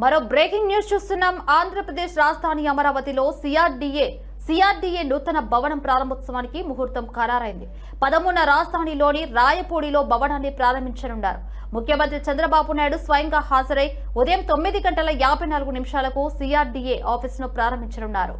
మరో breaking news చూస్తున్నాం. ఆంధ్రప్రదేశ్ రాజధాని అమరావతిలో సిఆర్డీఏ సిఆర్డీఏ నూతన భవనం ప్రారంభోత్సవానికి ముహూర్తం ఖరారైంది. పదమూడున రాజధానిలోని రాయపూడిలో భవనాన్ని ప్రారంభించనున్నారు. ముఖ్యమంత్రి చంద్రబాబు నాయుడు స్వయంగా హాజరై ఉదయం తొమ్మిది గంటల యాభై నాలుగు నిమిషాలకు సిఆర్డీఏ ఆఫీసును ప్రారంభించనున్నారు.